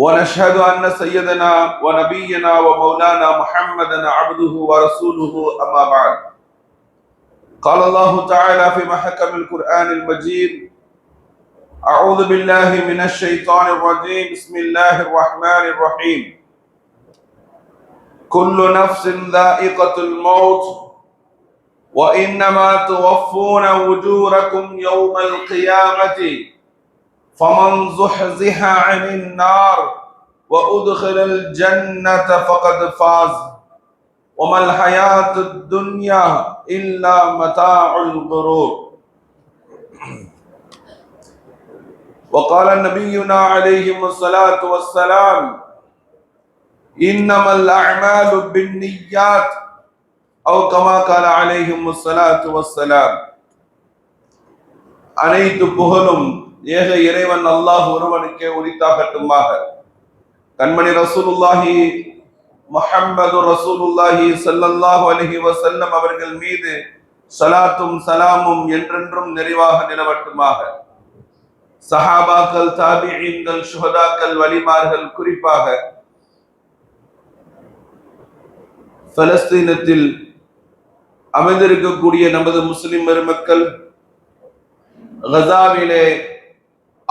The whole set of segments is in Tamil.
ونشهد أن سيدنا ونبينا ومولانا محمدا عبده ورسوله أما بعد. قال الله تعالى في محكم القرآن المجيد أعوذ بالله من الشيطان الرجيم بسم الله الرحمن الرحيم. كل نفس ذائقة الموت وإنما توفون اجوركم يوم القيامة. فمن زحزح عن النار وادخل الجنه فقد فاز وما الحياه الدنيا الا متاع الغرور وقال نبينا عليه الصلاه والسلام انما الاعمال بالنيات او كما قال عليهم الصلاه والسلام அனைத்து புகழும் ஏக இறைவன் அல்லாஹ் ஒருவனுக்கே உரித்தாகட்டுமாக. கண்மணி ரசூலுல்லாஹி முஹம்மது ரசூலுல்லாஹி சல்லல்லாஹு அலஹி வசல்லம் அவர்கள் மீது சலாத்தும் சலாமும் என்றென்றும் நிறைவாக நிலவட்டுமாக. சஹாபாக்கள் தாபிஈன்கள் சுகதாக்கள் வலிமார்கள் குறிப்பாக பலஸ்தீனத்தில் அமைந்திருக்கக்கூடிய நமது முஸ்லிம் பெருமக்கள் கசாவிலே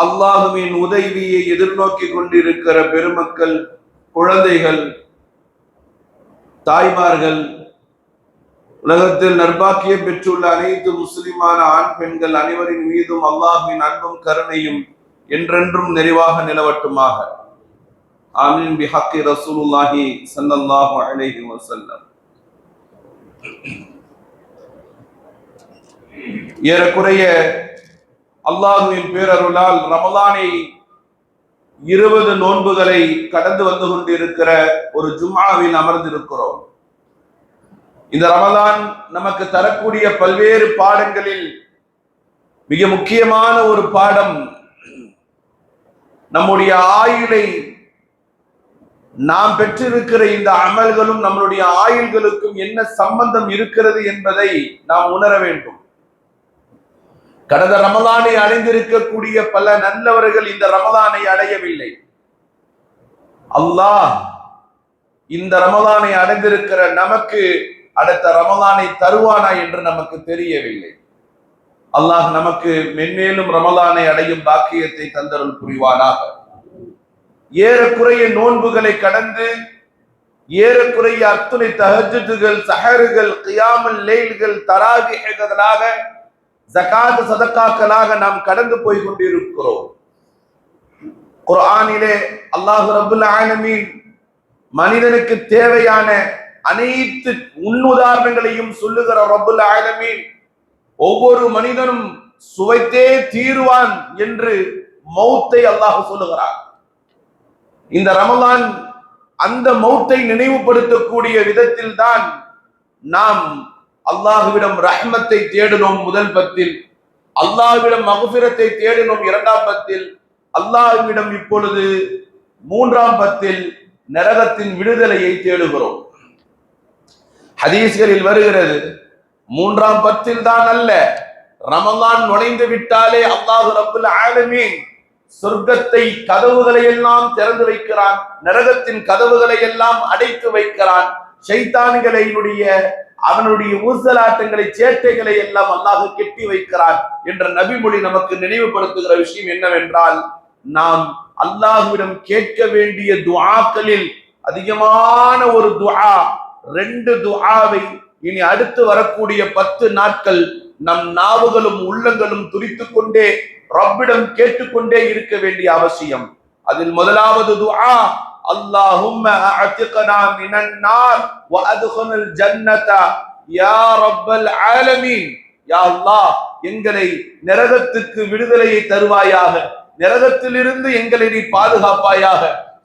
அல்லாஹுவின் உதவியை எதிர்நோக்கி கொண்டிருக்கிற பெருமக்கள் குழந்தைகள் தாய்மார்கள் உலகத்தில் நர்பாக்கியம் பெற்றுள்ள அனைத்து முஸ்லிமான ஆண் பெண்கள் அனைவரின் மீதும் அல்லாஹுவின் அன்பும் கருணையும் என்றென்றும் நிறைவாக நிலவட்டுமாக. ஆமீன். பிஹக்கி ரசூலுல்லாஹி சல்லல்லாஹு அலைஹி வஸல்லம். ஏறக்குறைய அல்லாஹுவின் பேரருளால் ரமலானை இருபது நோன்புகளை கடந்து வந்து கொண்டிருக்கிற ஒரு ஜும்மாவில் அமர்ந்திருக்கிறோம். இந்த ரமலான் நமக்கு தரக்கூடிய பல்வேறு பாடங்களில் மிக முக்கியமான ஒரு பாடம் நம்முடைய ஆயுளை நாம் பெற்றிருக்கிற இந்த அமல்களும் நம்மளுடைய ஆயுள்களுக்கும் என்ன சம்பந்தம் இருக்கிறது என்பதை நாம் உணர வேண்டும். கடந்த ரமலானை அடைந்திருக்கக்கூடிய பல நல்லவர்கள் இந்த ரமதானை அடையவில்லை. அல்லாஹ் இந்த ரமதானை அடைந்திருக்கிற நமக்கு அடுத்த ரமலானை தருவானா என்று நமக்கு தெரியவில்லை. அல்லாஹ் நமக்கு மென்மேலும் ரமலானை அடையும் பாக்கியத்தை தந்தருள் புரிவானாக. ஏறக்குறைய நோன்புகளை கடந்து ஏறக்குறைய அத்துணை தகஜுகள் சஹருகள் கியாமல் லேல்கள் தராகிகளாக ஜகாத் சதக்காக்களாக நாம் கடந்து போய் கொண்டிருக்கிறோம். குர்ஆனிலே அல்லாஹு ரபுல் ஆலமீன் மனிதனுக்கு தேவையான அனைத்து உன்னுதாரணங்களையும் சொல்லுகிற ரபுல் ஆலமீன் ஒவ்வொரு மனிதனும் சுவைத்தே தீருவான் என்று மௌத்தை அல்லாஹ் சொல்லுகிறார் இந்த ரமலான் அந்த மௌத்தை நினைவுபடுத்தக்கூடிய விதத்தில் தான் நாம் அல்லாஹுவிடம் ரஹ்மத்தை தேடினோம் முதல் பத்தில் அல்லாஹுவிடம் மகுபிரத்தை தேடினோம் இரண்டாம் பத்தில் அல்லாஹுவிடம் இப்பொழுது மூன்றாம் பத்தில் நரகத்தின் விடுதலையை தேடுகிறோம். ஹதீஸ்களில் வருகிறது மூன்றாம் பத்தில் தான் அல்ல ரமலான் நுழைந்து விட்டாலே அல்லாஹு ரபுல் ஆலமீன் சொர்க்கத்தை கதவுகளை எல்லாம் திறந்து வைக்கிறான் நரகத்தின் கதவுகளை எல்லாம் அடைத்து வைக்கிறான் சைத்தான்களினுடைய அவனுடைய ஊசலாட்டங்களை சேட்டைகளை எல்லாம் அல்லாஹ் கெட்டி வைக்கிறான் என்ற நபிமொழி நமக்கு நினைவுபடுத்துகிற விஷயம் என்னவென்றால் நாம் அல்லாஹுவிடம் கேட்க வேண்டிய துஆக்களில் அதிகமான ஒரு துஆ ரெண்டு துஆவை இனி அடுத்து வரக்கூடிய பத்து நாட்கள் நம் நாவுகளும் உள்ளங்களும் துரித்துக் கொண்டே ரப்பிடம் கேட்டுக்கொண்டே இருக்க வேண்டிய அவசியம். அதில் முதலாவது துஆ اللهم اعتقنا من النار وادخلنا الجنه يا رب العالمين யா அல்லாஹ் எங்களை நரகத்துக்கு விடுதலையை தருவாயாக நரகத்திலிருந்து எங்களை நீ பாதுகாப்பாயாக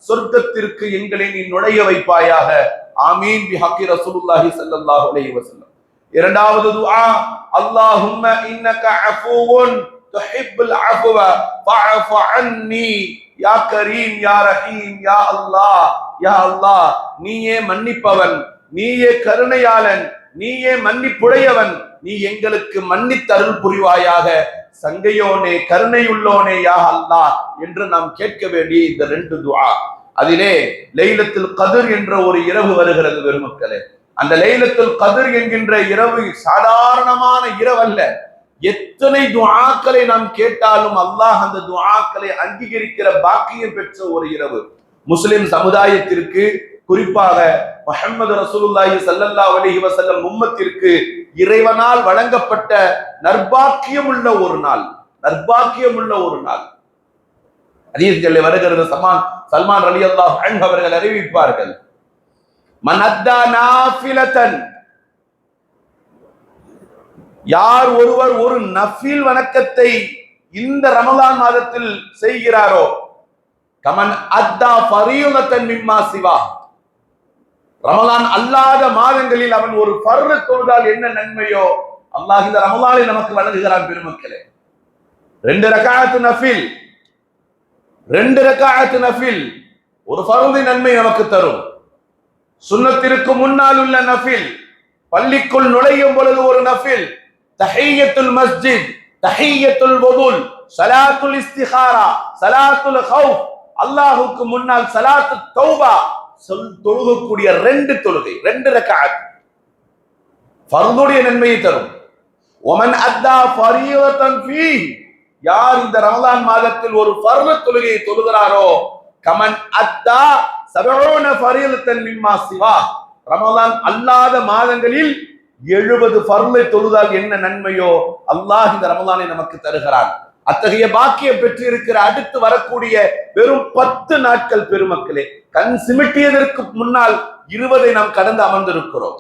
சொர்க்கத்திற்கு எங்களை நீ நுழைய வைப்பாயாக ஆமீன் பி ஹக்கி ரசூலுல்லாஹி ஸல்லல்லாஹு அலைஹி வஸல்லம் இரண்டாவது துஆ அல்லாஹும்ம இன்னக அஃபூவுன் துஹிப்புல் அஃப்வ ஃபஅஃபு அன்னி யா கரீம் யா ரஹீம் யா அல்லாஹ் யா அல்லாஹ் நீயே மன்னிப்பவன் நீயே கருணையாளன் நீயே மன்னிப்புடையவன் நீ எங்களுக்கு மன்னித்தருள் புரிவாயாக. சங்கையோனே கருணையுள்ளோனே யா அல்லாஹ் என்று நாம் கேட்க வேண்டிய இந்த ரெண்டு துஆ. அதிலே லைலத்தில் கதிர் என்ற ஒரு இரவு வருகிறது பெருமக்களே. அந்த லைலத்தில் கதிர் என்கின்ற இரவு சாதாரணமான இரவு அல்ல எத்தனை துஆக்களை நாம் கேட்டாலும் அல்லாஹ் அந்த துஆக்களை அங்கீகரிக்கிற பாக்கியம் பெற்ற ஒரு இரவு. முஸ்லிம் சமுதாயத்திற்கு குறிப்பாக முஹம்மது ரசூலுல்லாஹி சல்லல்லா அலைஹி வசல்லம் உம்மத்திற்கு இறைவனால் வழங்கப்பட்ட நற்பாக்கியம் உள்ள ஒரு நாள் நற்பாக்கியம் உள்ள ஒரு நாள். ஹதீஸ்களில் வருகிறது சல்மான் சல்மான் அலி அல்லாஹ் அவர்கள் அறிவிப்பார்கள். மனத்தா அத்தா நாஃபிலத்தன் யார் ஒருவர் ஒரு நஃபில் வணக்கத்தை இந்த ரமலான் மாதத்தில் செய்கிறாரோ? கமன் அத்தா ஃபரீலத்தன் மிம்மா சிவா. ரமலான் அல்லாத மாதங்களில் அவன் ஒரு பர்ரு தொழுதால் என்ன நன்மையோ? அல்லாஹ் இந்த ரமலானை நமக்கு வழங்குகிறான் பெருமக்களே. ரெண்டு ரகாத்து நஃபில். ரெண்டு ரக்காயத்து நஃபில். ஒரு ஃபர்து நன்மை நமக்கு தரும். சுண்ணத்திற்கு முன்னால் உள்ள நஃபில். பள்ளிக்குள் நுழையும் பொழுது ஒரு நஃபில். தஹியத்துல் மஸ்ஜித் தஹியத்துல் வதுல் சலாத்துல் இஸ்திஹாரா சலாத்துல் ஹவுஃப் அல்லாஹுக்கு முன்னால் சலாத்து தௌபா சொல் தொழுகக்கூடிய ரெண்டு தொழுகை ரெண்டு ரக்காத் ஃபர்துடைய நன்மையை தரும். ஒமன் அத்தா ஃபரீதத்தன் ஃபீ யார் இந்த ரமலான் மாதத்தில் ஒரு ஃபர்து தொழுகையை தொழுகிறாரோ கமன் அத்தா சபரோன ஃபரீதத்தன் மிம்மா சிவா. ரமலான் அல்லாத மாதங்களில் எழுபது ஃபர்லை தொழுதால் என்ன நன்மையோ? அல்லாஹ் இந்த ரமலானை நமக்கு தருகிறான். அத்தகைய பாக்கியம் பெற்றிருக்கிற அடுத்து வரக்கூடிய வெறும் பத்து நாட்கள் பெருமக்களே கண் சிமிட்டியதற்கு முன்னால் இருபதை நாம் கடந்து அமர்ந்திருக்கிறோம்.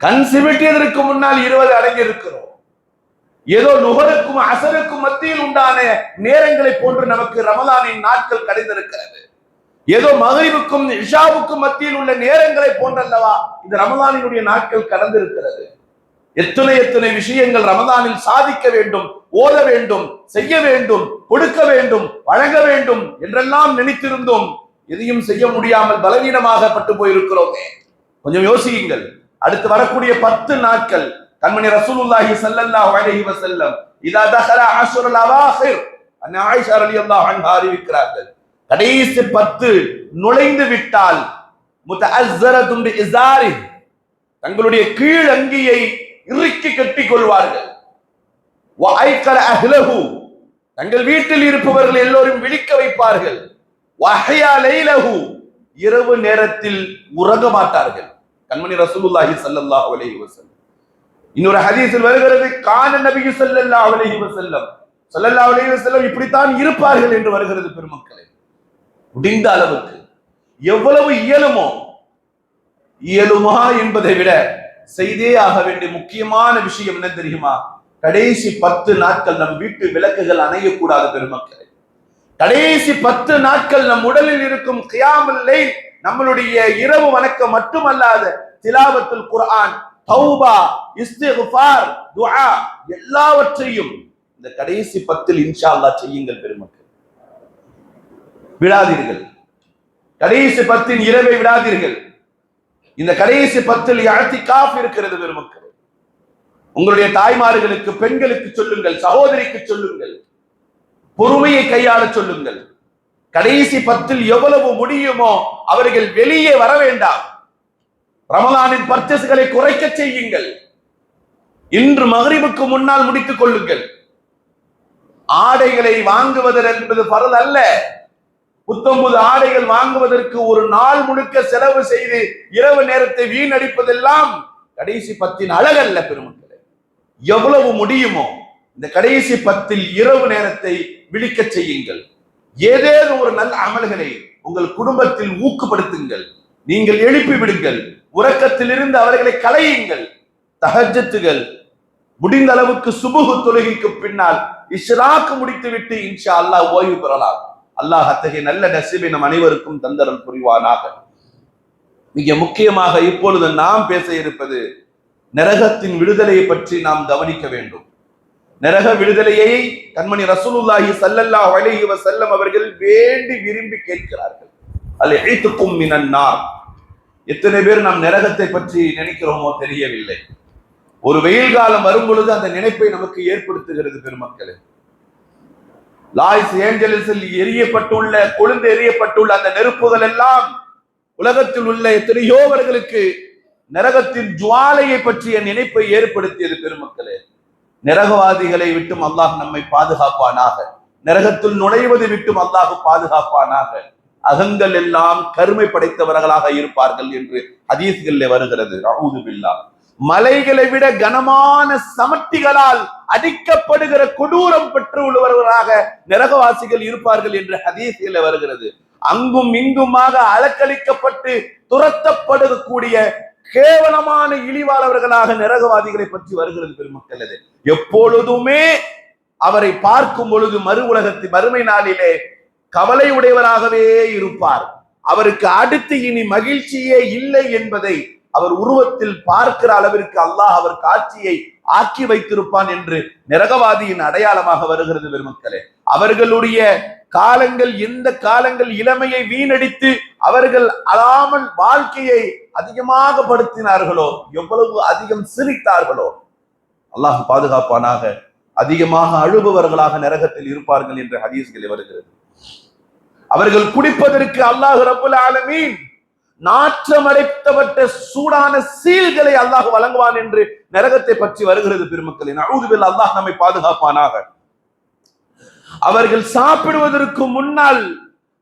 கண் சிமிட்டியதற்கு முன்னால் இருபது அடங்கி இருக்கிறோம் ஏதோ நுகருக்கும் அசருக்கும் மத்தியில் உண்டான நேரங்களை போன்று நமக்கு ரமலானின் நாட்கள் கடைந்திருக்கிறது. ஏதோ மகிழ்வுக்கும் இஷாவுக்கும் மத்தியில் உள்ள நேரங்களை போன்றல்லவா இந்த ரமதானினுடைய நாட்கள் கடந்திருக்கிறது. எத்தனை எத்தனை விஷயங்கள் ரமதானில் சாதிக்க வேண்டும் ஓத வேண்டும் செய்ய வேண்டும் கொடுக்க வேண்டும் வழங்க வேண்டும் என்றெல்லாம் நினைத்திருந்தோம். எதையும் செய்ய முடியாமல் பலவீனமாகப்பட்டு போயிருக்கிறோமே. கொஞ்சம் யோசியுங்கள். அடுத்து வரக்கூடிய பத்து நாட்கள் கண்மணி ரசூலுல்லாஹி சல்லல்லாஹு அலைஹி வஸல்லம் இதா தஹல அஷ்ருல் அவாஹிர் அன்னை ஆயிஷா ரலியல்லாஹு அன்ஹா அறிவிக்கிறார்கள். கடைசி பத்து நுழைந்து விட்டால் தங்களுடைய கீழ் அங்கியை இறுக்கி கட்டி கொள்வார்கள். அஹ்லஹு தங்கள் வீட்டில் இருப்பவர்கள் எல்லோரும் விழிக்க வைப்பார்கள். இரவு நேரத்தில் உறங்க மாட்டார்கள். கண்மணி ரசூலுல்லாஹி சல்லல்லாஹு அலைஹி வஸல்லம். இன்னொரு ஹதீஸில் வருகிறது கான நபி சல்லல்லாஹு அலைஹி வஸல்லம். சல்லல்லாஹு அலைஹி வஸல்லம் இப்படித்தான் இருப்பார்கள் என்று வருகிறது பெருமக்களே. முடிந்த அளவுக்கு எவ்வளவு இயலுமோ இயலுமா என்பதை விட செய்தே ஆக வேண்டிய முக்கியமான விஷயம் என்ன தெரியுமா? கடைசி பத்து நாட்கள் நம் வீட்டு விளக்குகள் அணையக்கூடாது பெருமக்களை. கடைசி பத்து நாட்கள் நம் உடலில் இருக்கும் கியாமில்லை நம்மளுடைய இரவு வணக்கம் மட்டுமல்லாத திலாவத்துல் குர்ஆன் தௌபா துஆ எல்லாவற்றையும் இந்த கடைசி பத்தில் இன்ஷா அல்லாஹ் செய்யுங்கள் விடாதீர்கள். கடைசி பத்தின் இரவை விடாதீர்கள். இந்த கடைசி பத்தில் காஃப் இருக்கிறது பெருமக்கள். உங்களுடைய தாய்மார்களுக்கு பெண்களுக்கு சொல்லுங்கள் சகோதரிக்கு சொல்லுங்கள். பொறுமையை கையாள சொல்லுங்கள். கடைசி பத்தில் எவ்வளவு முடியுமோ அவர்கள் வெளியே வர வேண்டாம். ரமலானின் பர்ச்சேஸ்களை குறைக்க செய்யுங்கள். இன்று மகரிபுக்கு முன்னால் முடித்துக் கொள்ளுங்கள். ஆடைகளை வாங்குவது என்பது பரல் அல்ல புத்தம்புது ஆடைகள் வாங்குவதற்கு ஒரு நாள் முழுக்க செலவு செய்து இரவு நேரத்தை வீணடிப்பதெல்லாம் கடைசி பத்தின் அழகல்ல பெருமக்களே. எவ்வளவு முடியுமோ இந்த கடைசி பத்தில் இரவு நேரத்தை விழிக்க செய்யுங்கள். ஏதேனும் ஒரு நல்ல அமல்களை உங்கள் குடும்பத்தில் ஊக்குப்படுத்துங்கள். நீங்கள் எழுப்பி விடுங்கள். உறக்கத்திலிருந்து அவர்களை கலையுங்கள் தகஜத்துகள் முடிந்த அளவுக்கு சுபுகு தொழுகைக்கு பின்னால் இஷ்ராக்கு முடித்துவிட்டு இன்ஷா அல்லாஹ் ஓய்வு பெறலாம். அல்லாஹ் அத்தகைய நல்ல நசீபை நம் அனைவருக்கும் தந்தரல் புரிவானாக. மிக முக்கியமாக இப்பொழுது நாம் பேச இருப்பது நரகத்தின் விடுதலையை பற்றி நாம் கவனிக்க வேண்டும். நரக விடுதலையை கண்மணி ரசூலுல்லாஹி ஸல்லல்லாஹு அலைஹி வஸல்லம் அவர்கள் வேண்டி விரும்பி கேட்கிறார்கள். அல்ல இத்துக்கும் மினன் நார். எத்தனை பேர் நாம் நரகத்தை பற்றி நினைக்கிறோமோ தெரியவில்லை. ஒரு வெயில் காலம் வரும் பொழுது அந்த நினைப்பை நமக்கு ஏற்படுத்துகிறது பெருமக்களே. லாய்ஸ் ஏஞ்சலிஸில் எரியப்பட்டுள்ள கொழுந்து எரியப்பட்டுள்ள அந்த நெருப்புகள் எல்லாம் உலகத்தில் உள்ள எத்தனையோவர்களுக்கு நரகத்தின் ஜுவாலையை பற்றிய நினைப்பை ஏற்படுத்தியது பெருமக்களே. நரகவாதிகளை விட்டும் அல்லாஹ் நம்மை பாதுகாப்பானாக. நரகத்தில் நுழைவது விட்டும் அல்லாஹ் பாதுகாப்பானாக. அகங்கள் எல்லாம் கருமை படைத்தவர்களாக இருப்பார்கள் என்று ஹதீஸ்களில் வருகிறது. ரவுது பில்லா மலைகளை விட கனமான சமட்டிகளால் அடிக்கப்படுகிற கொடூரம் பெற்று உள்ளவர்களாக நரகவாசிகள் இருப்பார்கள் என்று ஹதீசில வருகிறது. அங்கும் இங்குமாக அலக்களிக்கப்பட்டு துரத்தப்படக்கூடிய கேவலமான இழிவாளவர்களாக நரகவாதிகளை பற்றி வருகிறது பெருமக்கள். அது எப்பொழுதுமே அவரை பார்க்கும் பொழுது மறு உலகத்து மறுமை நாளிலே கவலை உடையவராகவே இருப்பார். அவருக்கு அடுத்து இனி மகிழ்ச்சியே இல்லை என்பதை அவர் உருவத்தில் பார்க்கிற அளவிற்கு அல்லாஹ் அவர் காட்சியை ஆக்கி வைத்திருப்பான் என்று நரகவாதியின் அடையாளமாக வருகிறது பெருமக்களே. அவர்களுடைய காலங்கள் எந்த காலங்கள் இளமையை வீணடித்து அவர்கள் அழாமல் வாழ்க்கையை அதிகமாக படுத்தினார்களோ எவ்வளவு அதிகம் சிரித்தார்களோ அல்லாஹ் பாதுகாப்பானாக அதிகமாக அழுபவர்களாக நரகத்தில் இருப்பார்கள் என்று ஹதீஸ்களில் வருகிறது. அவர்கள் குடிப்பதற்கு அல்லாஹ் ரபுல் ஆலமீன் நாற்றமடைத்தப்பட்ட சூடான சீல்களை அல்லாஹ் வழங்குவான் என்று நரகத்தை பற்றி வருகிறது பெருமக்களின் அழுதுவில் அல்லாஹ் நம்மை பாதுகாப்பானாக. அவர்கள் சாப்பிடுவதற்கு முன்னால்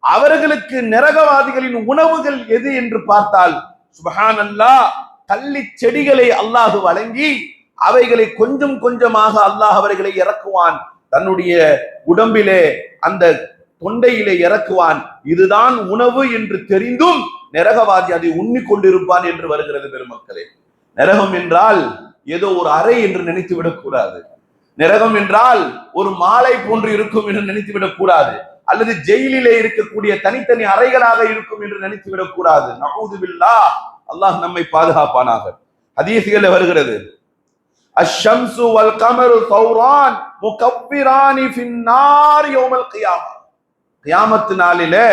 அவர்களுக்கு நரகவாதிகளின் உணவுகள் எது என்று பார்த்தால் சுபஹான் அல்லாஹ் கள்ளி செடிகளை அல்லாஹு வழங்கி அவைகளை கொஞ்சம் கொஞ்சமாக அல்லாஹ் அவர்களை இறக்குவான். தன்னுடைய உடம்பிலே அந்த தொண்டையிலே இறக்குவான். இதுதான் உணவு என்று தெரிந்தும் நரகவாதி அதை உண்ணி கொண்டிருப்பான் என்று வருகிறது பெருமக்களே. நரகம் என்றால் ஏதோ ஒரு அறை என்று நினைத்து விடக்கூடாது. நரகம் என்றால் ஒரு மாலை போன்று இருக்கும் என்று நினைத்து விடக்கூடாது. அல்லது ஜெயிலிலே இருக்கக்கூடிய தனித்தனி அறைகளாக இருக்கும் என்று நினைத்து விடக்கூடாது. நகூதுவில்லா அல்லாஹ் நம்மை பாதுகாப்பானாக. ஹதீசுகள் வருகிறது. அஷம்சு வல் கமரு சௌரான் முகப்பிரானி ஃபின்னார் யோமல் கியாமா. கியாமத்து நாளிலே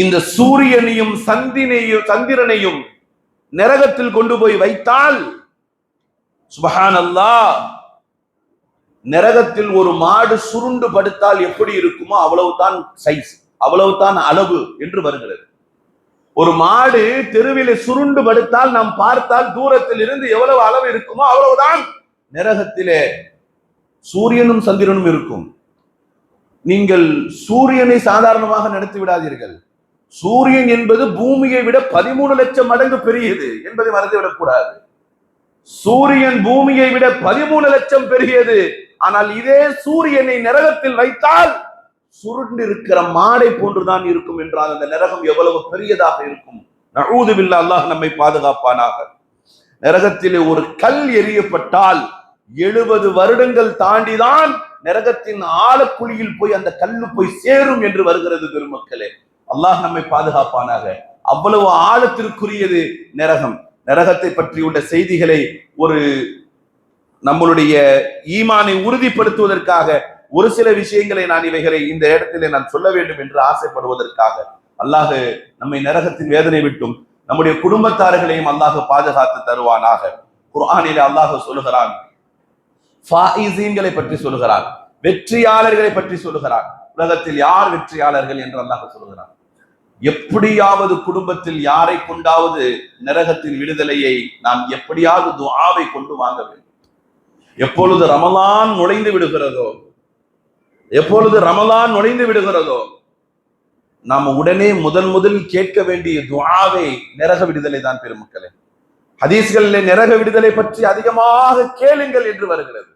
இந்த சூரியனையும் சந்தினையும் சந்திரனையும் நரகத்தில் கொண்டு போய் வைத்தால் சுபஹான் அல்லா நரகத்தில் ஒரு மாடு சுருண்டு படுத்தால் எப்படி இருக்குமோ அவ்வளவுதான் சைஸ் அவ்வளவுதான் அளவு என்று வருகிறது. ஒரு மாடு தெருவிலே சுருண்டு படுத்தால் நாம் பார்த்தால் தூரத்தில் இருந்து எவ்வளவு அளவு இருக்குமோ அவ்வளவுதான் நரகத்திலே சூரியனும் சந்திரனும் இருக்கும். நீங்கள் சூரியனை சாதாரணமாக நடத்தி விடாதீர்கள். சூரியன் என்பது பூமியை விட பதிமூணு லட்சம் மடங்கு பெரியது என்பதை மறந்துவிடக் கூடாது. சூரியன் பூமியை விட பதிமூணு லட்சம் பெரியது. ஆனால் இதே சூரியனை நரகத்தில் வைத்தால் சுருண்டு இருக்கிற மாடை போன்றுதான் இருக்கும் என்றால் அந்த நரகம் எவ்வளவு பெரியதாக இருக்கும். நழுதுவில்லா அல்லாஹ் நம்மை பாதுகாப்பானாக. நரகத்திலே ஒரு கல் எரியப்பட்டால் எழுபது வருடங்கள் தாண்டிதான் நரகத்தின் ஆழக்குழியில் போய் அந்த கல்லு போய் சேரும் என்று வருகிறது பெருமக்களே. அல்லாஹ் நம்மை பாதுகாப்பானாக. அவ்வளவு ஆழத்திற்குரியது நரகம். நரகத்தை பற்றியுள்ள செய்திகளை ஒரு நம்மளுடைய ஈமானை உறுதிப்படுத்துவதற்காக ஒரு சில விஷயங்களை நான் இவைகளை இந்த இடத்திலே நான் சொல்ல வேண்டும் என்று ஆசைப்படுவதற்காக. அல்லாஹ் நம்மை நரகத்தின் வேதனை விட்டும் நம்முடைய குடும்பத்தார்களையும் அல்லாஹ் பாதுகாத்து தருவானாக. குர்ஆனிலே அல்லாஹ் சொல்லுகிறான் பற்றி சொல்லுகிறான் வெற்றியாளர்களை பற்றி சொல்லுகிறான். உலகத்தில் யார் வெற்றியாளர்கள்? என்று அல்லாஹ் சொல்லுகிறான். எப்படியாவது குடும்பத்தில் யாரை கொண்டாவது நரகத்தின் விடுதலையை நாம் எப்படியாவது துஆவை கொண்டு வாங்க வேண்டும். எப்பொழுது ரமலான் நுழைந்து விடுகிறதோ எப்பொழுது ரமலான் நுழைந்து விடுகிறதோ நாம் உடனே முதன் முதல் கேட்க வேண்டிய துஆவை நரக விடுதலை தான் பெருமக்களே. ஹதீஸ்களில் நரக விடுதலை பற்றி அதிகமாக கேளுங்கள் என்று வருகிறது.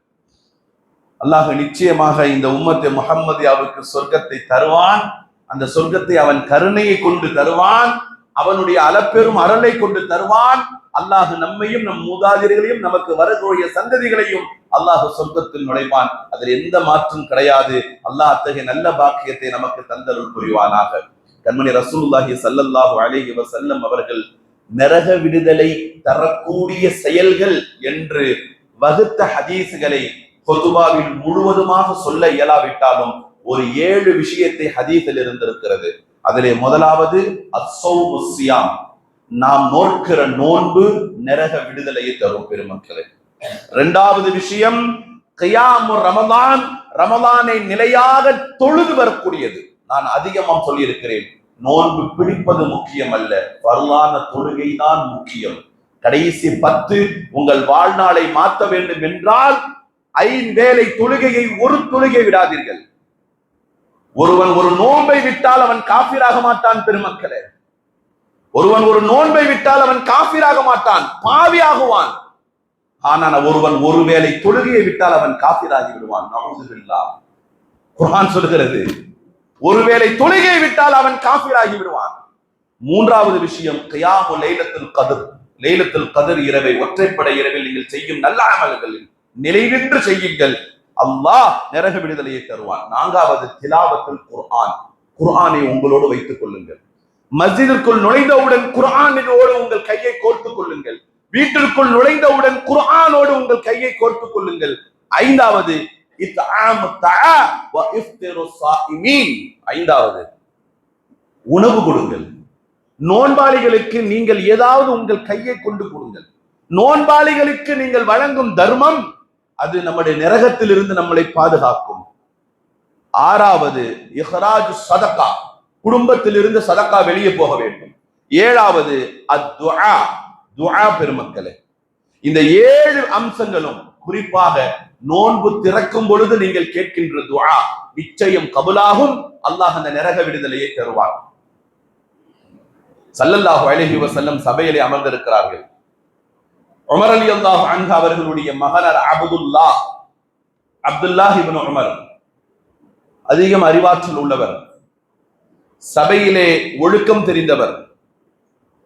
அல்லாஹ் நிச்சயமாக இந்த உம்மத்தை முகம்மதியாவுக்கு சொர்க்கத்தை தருவான். அந்த சொர்க்கத்தை அவன் கருணையை கொண்டு தருவான் அவனுடைய அளப்பெரும் அருளை கொண்டு தருவான். அல்லாஹு நம்மையும் நம் மூதாதிரிகளையும் நமக்கு வரக்கூடிய சந்ததிகளையும் அல்லாஹு சொர்க்கத்தில் நுழைவான். அதில் எந்த மாற்றும் கிடையாது. அல்லாஹ் அத்தகைய நல்ல பாக்கியத்தை நமக்கு தந்தருள் புரிவானாக. கண்மணி ரசூல்லாஹி சல்லல்லாஹு அலேஹி வசல்லம் அவர்கள் நரக விடுதலை தரக்கூடிய செயல்கள் என்று வகுத்த ஹதீசுகளை பொதுவாவில் முழுவதுமாக சொல்ல இயலாவிட்டாலும் ஒரு ஏழு விஷயத்தை ஹதீஸில் இருந்திருக்கிறது. அதிலே முதலாவது அசௌசியாம் நாம் நோக்கிற நோன்பு நரக விடுதலையை தரும் பெருமக்களே. இரண்டாவது விஷயம் கையாமு ரமதான் ரமதானை நிலையாக தொழுது வரக்கூடியது. நான் அதிகமாக சொல்லியிருக்கிறேன் நோன்பு பிடிப்பது முக்கியம் அல்ல வரலான தொழுகை தான் முக்கியம். கடைசி பத்து உங்கள் வாழ்நாளை மாற்ற வேண்டும் என்றால் ஐவேளை தொழுகையை ஒரு தொழுகை விடாதீர்கள். ஒருவன் ஒரு நோன்பை விட்டால் அவன் காபிராக மாட்டான் பெருமக்களே. ஒருவன் ஒரு நோன்பை விட்டால் அவன் காபிராக மாட்டான் பாவியாகுவான். ஆனால் ஒருவன் ஒருவேளை தொழுகையை விட்டால் அவன் காபிராகி விடுவான். நவுதுபில்லா குர்ஆன் சொல்கிறது ஒருவேளை தொழுகையை விட்டால் அவன் காபிராகி விடுவான். மூன்றாவது விஷயம் கயாபு லைலத்தில் கதிர். லைலத்தில் கதிர் இரவை ஒற்றைப்படை இரவில் நீங்கள் செய்யும் நல்ல அமல்களில் நிலைநின்று செய்யுங்கள். அல்லாஹ் நரக விடுதலையை தருவான். நான்காவது திலாவத்தில் குர்ஆன். குர்ஆனை உங்களோடு வைத்துக் கொள்ளுங்கள். மஸ்ஜிதிற்குள் நுழைந்தவுடன் குர்ஆனினோடு உங்கள் கையை கோர்த்துக் கொள்ளுங்கள். வீட்டிற்குள் நுழைந்தவுடன் குர்ஆனோடு உங்கள் கையை கோர்த்துக் கொள்ளுங்கள். ஐந்தாவது ஐந்தாவது உணவு கொடுங்கள். நோன்பாளிகளுக்கு நீங்கள் ஏதாவது உங்கள் கையை கொண்டு கொடுங்கள். நோன்பாளிகளுக்கு நீங்கள் வழங்கும் தர்மம் அது நம்முடைய நரகத்தில் இருந்து நம்மளை பாதுகாக்கும். ஆறாவது இஹராஜ் சதக்கா குடும்பத்தில் இருந்து சதக்கா வெளியே போக வேண்டும். ஏழாவது அத்வா துவா பெருமக்களே. இந்த ஏழு அம்சங்களும் குறிப்பாக நோன்பு திறக்கும் பொழுது நீங்கள் கேட்கின்ற துவா நிச்சயம் கபுலாகும். அல்லாஹ் அந்த நரக விடுதலையை தருவார் சல்லல்லாஹு அழகி வசல்லம் சபையிலே அமர்ந்திருக்கிறார்கள். உமர் அலி அல்லாஹ் அன்ஹு அவர்களுடைய மகனர் அப்துல்லா அப்துல்லாஹ் உமர். அதிகம் அறிவாற்றல் உள்ளவர். சபையிலே ஒழுக்கம் தெரிந்தவர்.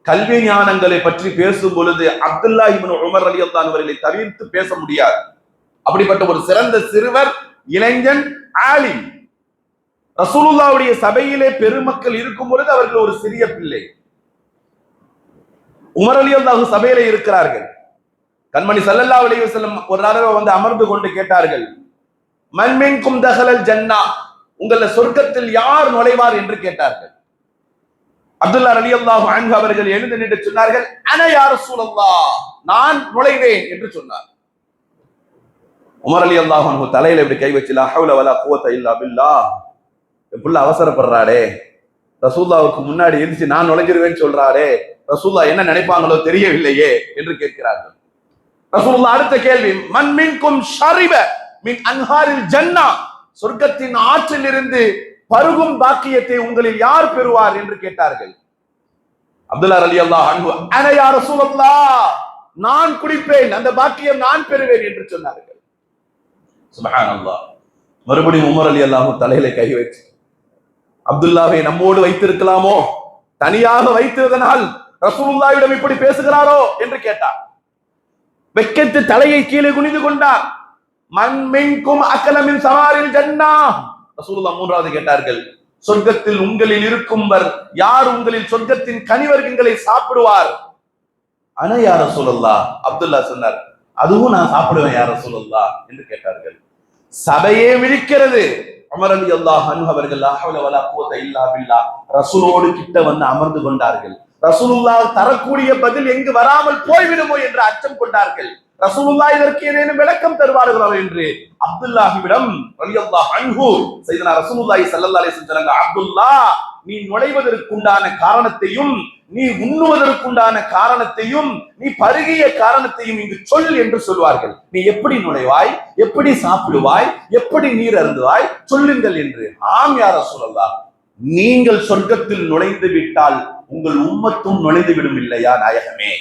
கல்வி ஞானங்களை பற்றி பேசும் பொழுது அப்துல்லா இப்னு உமர் அலி அவர்களை தவிர்த்து பேச முடியாது. அப்படிப்பட்ட ஒரு சிறந்த சிறுவர் இளைஞன் ஆலிம். ரசூலுல்லாவுடைய சபையிலே பெருமக்கள் இருக்கும் பொழுது அவர்கள் ஒரு சிறிய பிள்ளை. உமர் அலி அல்லாஹு சபையில இருக்கிறார்கள். கண்மணி சல்லல்லா அலைஹி செல்லும் ஒரு தடவை வந்து அமர்ந்து கொண்டு கேட்டார்கள் மண்மின்கும் தகலல் ஜன்னா? உங்கள சொர்க்கத்தில் யார் நுழைவார் என்று கேட்டார்கள். அப்துல்லா அலி அல்லாஹு அன்ஹு அவர்கள் எழுந்து நின்று சொன்னார்கள் அன யார் சூழல்லா நான் நுழைவேன் என்று சொன்னார். உமர் அலி அல்லாஹு அன்ஹு தலையில இப்படி கை வச்சுலா ஹவுல வலா குவத்த இல்லா பில்லா புள்ள அவசரப்படுறாரே ரசூல்லாவுக்கு முன்னாடி எந்திரிச்சு நான் நுழைஞ்சிருவேன்னு சொல்றாரே ரசூல்லா என்ன நினைப்பாங்களோ தெரியவில்லையே என்று கேட்கிறார்கள். ரசூல்லா அடுத்த கேள்வி. மண் மின்கும் ஷரிப மின் அன்ஹாரில் ஜன்னா. சொர்க்கத்தின் ஆற்றில் இருந்து பருகும் பாக்கியத்தை உங்களில் யார் பெறுவார் என்று கேட்டார்கள். அப்துல்லா அலி அல்லாஹ் அன்பு அனையா ரசூலல்லா நான் குடிப்பேன் அந்த பாக்கியம் நான் பெறுவேன் என்று சொன்னார்கள். சுபஹானல்லாஹ். மறுபடியும் உமர் அலி அல்லாஹும் தலையில கை வச்சு அப்துல்லாவை நம்மோடு வைத்திருக்கலாமோ? தனியாக வைத்ததனால் ரசூலுல்லாவிடம் இப்படி பேசுகிறாரோ? என்று கேட்டார். வெக்கத்து தலையை கீழே குனிந்து கொண்டார். மண்மென்கும் அக்கலமின் சவாரில் ஜன்னா. ரசூலுல்லா மூன்றாவது கேட்டார்கள் சொர்க்கத்தில் உங்களில் இருக்கும்பர் யார் உங்களில் சொர்க்கத்தின் கனிவர்க்கங்களை சாப்பிடுவார்? அன யார சொல்லல்லா அப்துல்லா சொன்னார் அதுவும் நான் சாப்பிடுவேன் யார சொல்லல்லா என்று கேட்டார்கள். சபையே விழிக்கிறது அமர் அலி அல்லாஹ் அவர்கள் லா வலா இல்லா பில்லா. ரசூலோடு கிட்ட வந்து அமர்ந்து கொண்டார்கள். ரசூலுல்லா தரக்கூடிய பதில் எங்கு வராமல் போய்விடுமோ என்று அச்சம் கொண்டார்கள். ரசூலுல்லா இதற்கு ஏதேனும் விளக்கம் தருவார்களோ என்று அப்துல்லாஹிவிடம் ரலியல்லாஹு அன்ஹு செய்தனா ரசூலுல்லாஹி ஸல்லல்லாஹு அலைஹி வஸல்லம் அப்துல்லா நீ நுழைவதற்குண்டான காரணத்தையும் நீ உண்ணுவதற்குண்டான காரணத்தையும் நீ பருகிய காரணத்தையும் இங்கு சொல் என்று சொல்வார்கள். நீ எப்படி நுழைவாய்? எப்படி சாப்பிடுவாய்? எப்படி நீர் அருந்துவாய்? சொல்லுங்கள் என்று ஆம் யார சொல்லலாம் நீங்கள் சொர்க்கத்தில் நுழைந்து விட்டால் உங்கள் உம்மத்தும் நுழைந்து விடும் இல்லையா நாயகமே?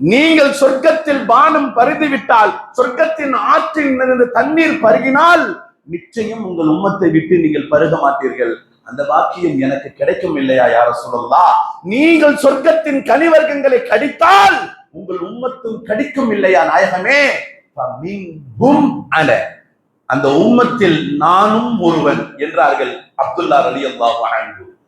நீங்கள் சொர்க்கத்தில் பானம் பருதி விட்டால் சொர்க்கத்தின் ஆற்றில் இருந்து தண்ணீர் பருகினால் நிச்சயம் உங்கள் உம்மத்தை விட்டு நீங்கள் பருக மாட்டீர்கள். அந்த வாக்கியம் எனக்கு கிடைக்கும் இல்லையா யார சொல்லலா நீங்கள் சொர்க்கத்தின் கனிவர்க்கங்களை கடித்தால் உங்கள் உம்மத்தும் கடிக்கும் இல்லையா நாயகமே? அந்த உம்மத்தில் நானும் ஒருவன் என்றார்கள் அப்துல்லா ரலி அல்லாஹ்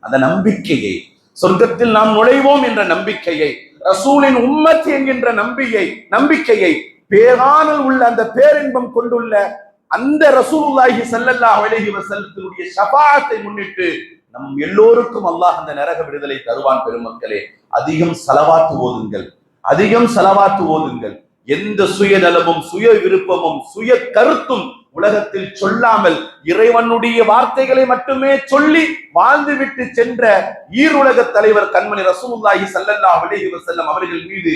அந்த நம்பிக்கையை சொர்க்கத்தில் நாம் நுழைவோம் என்ற நம்பிக்கையை ரசூலின் உம்மத் என்கின்ற நம்பிக்கை நம்பிக்கையை பேரானல் உள்ள அந்த பேரின்பம் கொண்டுள்ள அந்த ரசூலுல்லாஹி ஸல்லல்லாஹு அலைஹி வஸல்லத்தினுடைய ஷஃபாஅத்தை முன்னிட்டு நம் எல்லோருக்கும் அல்லாஹ் அந்த நரக விடுதலை தருவான் பெருமக்களே. அதிகம் செலவாத்து ஓதுங்கள். அதிகம் செலவாத்து ஓதுங்கள். எந்த சுயநலமும் சுய விருப்பமும் சுய கருத்தும் உலகத்தில் சொல்லாமல் இறைவனுடைய வார்த்தைகளை மட்டுமே சொல்லி வாழ்ந்துவிட்டு சென்ற ஈருலக தலைவர் கண்மணி ரசூல்லாஹி சல்லல்லா அலைஹி வஸல்லம் அவர்கள் மீது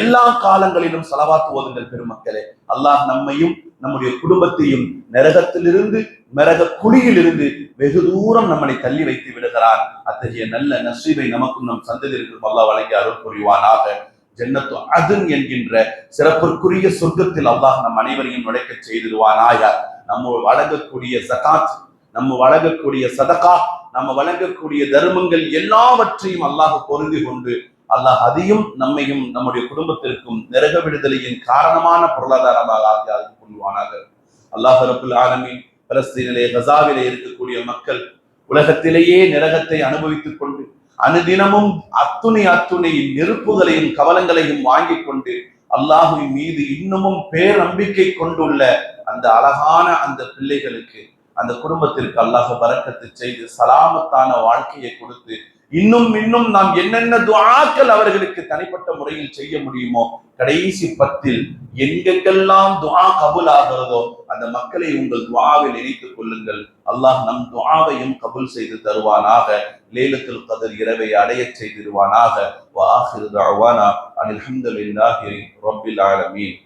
எல்லா காலங்களிலும் செலவாத்து ஓதுங்கள் பெருமக்களே. அல்லாஹ் நம்மையும் நம்முடைய குடும்பத்தையும் நரகத்திலிருந்து நரக குழியிலிருந்து வெகு தூரம் நம்மளை தள்ளி வைத்து விடுகிறார் அத்தகைய நல்ல நசீவை நமக்கும் நம் சந்ததியிற்கும் அல்லாஹ் வழங்கி அருள் புரிவானாக. ஜன்னத்து அதுன் என்கின்ற சிறப்பிற்குரிய சொர்க்கத்தில் அல்லாஹ் நம் அனைவரையும் நுழைக்க செய்திருவானாயார் நம்ம வழங்கக்கூடிய ஜகாத் நம்ம வழங்கக்கூடிய சதகா நம்ம வழங்கக்கூடிய தர்மங்கள் எல்லாவற்றையும் அல்லாஹ் பொருந்தி கொண்டு அல்லாஹ் அதையும் நம்மையும் நம்முடைய குடும்பத்திற்கும் நரக விடுதலையின் காரணமான பொருளாதாரமாக ஆக்கி கொள்வானாக. அல்லாஹ் ரபுல் ஆலமின் பலஸ்தீனிலே கசாவிலே இருக்கக்கூடிய மக்கள் உலகத்திலேயே நரகத்தை அனுபவித்துக் கொண்டு அனுதினமும் அத்துணை அத்துணை நெருப்புகளையும் கவலங்களையும் வாங்கி கொண்டு அல்லாஹுவின் மீது இன்னமும் பேரம்பிக்கை கொண்டுள்ள அந்த அழகான அந்த பிள்ளைகளுக்கு அந்த குடும்பத்திற்கு அல்லாஹ் பறக்கத்து செய்து சலாமத்தான வாழ்க்கையை கொடுத்து இன்னும் இன்னும் நாம் என்னென்ன துவாக்கள் அவர்களுக்கு தனிப்பட்ட முறையில் செய்ய முடியுமோ கடைசி பத்தில் எங்கெங்கெல்லாம் துவா கபுல் ஆகிறதோ அந்த மக்களை உங்கள் துவாவில் இணைத்துக் கொள்ளுங்கள். அல்லாஹ் நம் துவாவையும் கபுல் செய்து தருவானாக. லேலத்தில் கதர் இரவை அடையச் செய்திருவானாக வாஹிரு தஅவானா அனில் ஹம்துலில்லாஹி ரப்பில் ஆலமீன்.